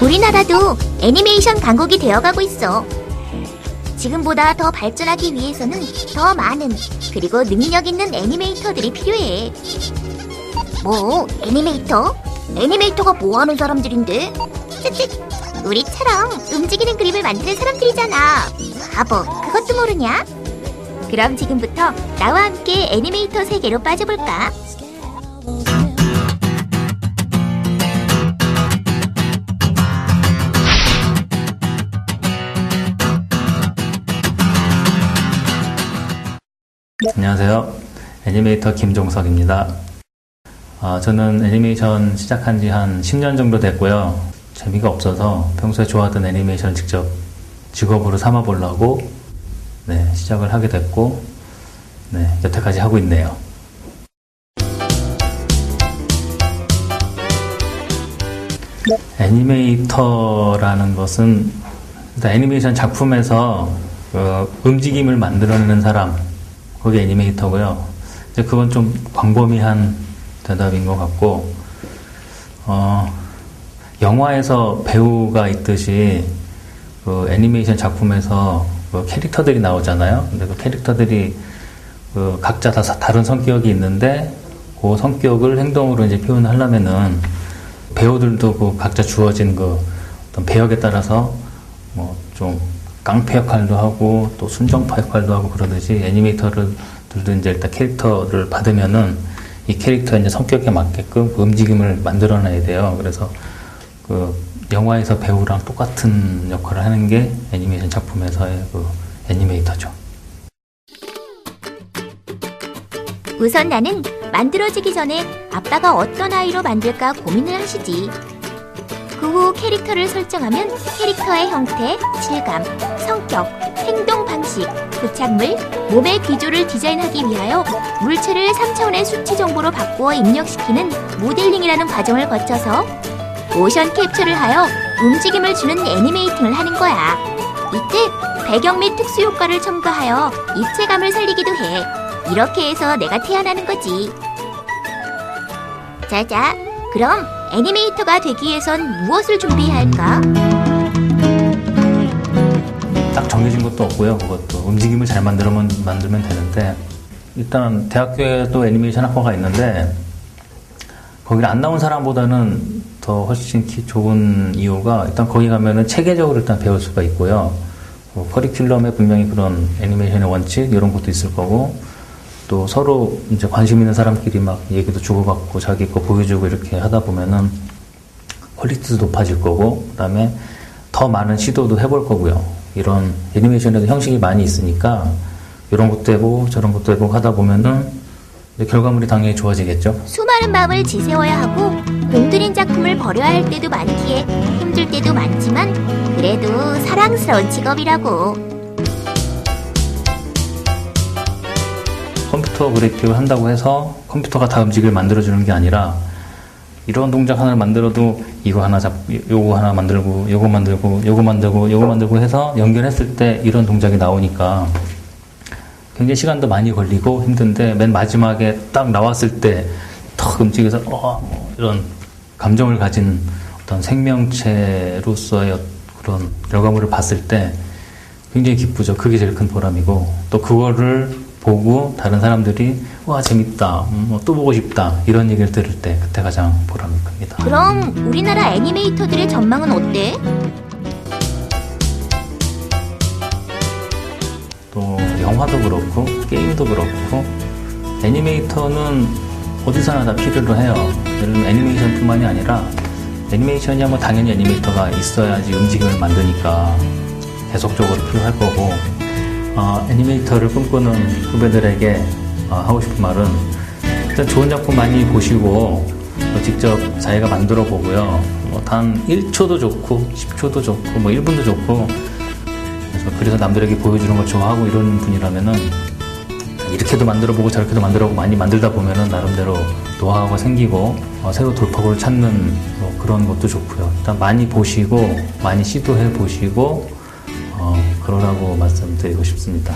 우리나라도 애니메이션 강국이 되어가고 있어. 지금보다 더 발전하기 위해서는 더 많은 그리고 능력 있는 애니메이터들이 필요해. 뭐 애니메이터? 애니메이터가 뭐 하는 사람들인데? 쯧쯧. 우리처럼 움직이는 그림을 만드는 사람들이잖아. 바보, 그것도 모르냐? 그럼 지금부터 나와 함께 애니메이터 세계로 빠져볼까? 안녕하세요. 애니메이터 김종석입니다. 아, 저는 애니메이션 시작한 지 한 10년 정도 됐고요. 재미가 없어서 평소에 좋아하던 애니메이션을 직접 직업으로 삼아 보려고 네, 시작을 하게 됐고 네, 여태까지 하고 있네요. 애니메이터라는 것은 애니메이션 작품에서 그 움직임을 만들어내는 사람, 그게 애니메이터고요. 이제 그건 좀 광범위한 대답인 것 같고, 어, 영화에서 배우가 있듯이 그 애니메이션 작품에서 그 캐릭터들이 나오잖아요. 근데 그 캐릭터들이 그 각자 다 다른 성격이 있는데 그 성격을 행동으로 이제 표현하려면은 배우들도 그 각자 주어진 그 어떤 배역에 따라서 뭐좀 깡패 역할도 하고 또 순정파 역할도 하고 그러듯이 애니메이터들도 이제 일단 캐릭터를 받으면은 이 캐릭터의 이제 성격에 맞게끔 그 움직임을 만들어내야 돼요. 그래서 그 영화에서 배우랑 똑같은 역할을 하는 게 애니메이션 작품에서의 그 애니메이터죠. 우선 나는 만들어지기 전에 아빠가 어떤 아이로 만들까 고민을 하시지. 그 후 캐릭터를 설정하면 캐릭터의 형태, 질감, 성격, 행동 방식, 부착물, 몸의 기조를 디자인하기 위하여 물체를 3차원의 수치 정보로 바꾸어 입력시키는 모델링이라는 과정을 거쳐서 모션 캡처를 하여 움직임을 주는 애니메이팅을 하는 거야. 이때 배경 및 특수 효과를 첨가하여 입체감을 살리기도 해. 이렇게 해서 내가 태어나는 거지. 자자, 그럼 애니메이터가 되기 위해선 무엇을 준비해야 할까? 딱 정해진 것도 없고요. 그것도 움직임을 잘 만들면 만들면 되는데 일단 대학교에도 애니메이션 학과가 있는데 거기 안 나온 사람보다는 더 훨씬 기- 좋은 이유가 일단 거기 가면은 체계적으로 일단 배울 수가 있고요. 뭐 커리큘럼에 분명히 그런 애니메이션의 원칙 이런 것도 있을 거고 또 서로 이제 관심 있는 사람끼리 막 얘기도 주고받고 자기 거 보여주고 이렇게 하다 보면은 퀄리티도 높아질 거고 그다음에 더 많은 시도도 해볼 거고요. 이런 애니메이션에도 형식이 많이 있으니까 이런 것도 해보고 저런 것도 해보고 하다 보면은 결과물이 당연히 좋아지겠죠. 수많은 마음을 지새워야 하고 공들인 작품을 버려야 할 때도 많기에 힘들 때도 많지만 그래도 사랑스러운 직업이라고. 컴퓨터 그래픽을 한다고 해서 컴퓨터가 다 음식을 만들어주는 게 아니라 이런 동작 하나를 만들어도 이거 하나 잡, 요거 하나 만들고, 요거 만들고, 요거 만들고, 요거 만들고 해서 연결했을 때 이런 동작이 나오니까 굉장히 시간도 많이 걸리고 힘든데 맨 마지막에 딱 나왔을 때 턱 움직여서 어, 이런 감정을 가진 어떤 생명체로서의 그런 결과물을 봤을 때 굉장히 기쁘죠. 그게 제일 큰 보람이고 또 그거를 보고 다른 사람들이 와 재밌다, 음, 뭐또 보고 싶다 이런 얘기를 들을 때 그때 가장 보람이 큽니다. 그럼 우리나라 애니메이터들의 전망은 어때? 또 영화도 그렇고 게임도 그렇고 애니메이터는 어디서나 다 필요로 해요. 예를 들면 애니메이션뿐만이 아니라 애니메이션이야 뭐 당연히 애니메이터가 있어야지 움직임을 만드니까 계속적으로 필요할 거고 어, 애니메이터를 꿈꾸는 후배들에게 어, 하고 싶은 말은 일단 좋은 작품 많이 보시고 또 직접 자기가 만들어 보고요. 뭐 단 1초도 좋고 10초도 좋고 뭐 1분도 좋고 그래서, 그래서 남들에게 보여주는 걸 좋아하고 이런 분이라면은 이렇게도 만들어 보고 저렇게도 만들어 보고 많이 만들다 보면은 나름대로 노하우가 생기고 어, 새로 돌파구를 찾는 뭐 그런 것도 좋고요. 일단 많이 보시고 많이 시도해 보시고 어, 그러라고 말씀드리고 싶습니다.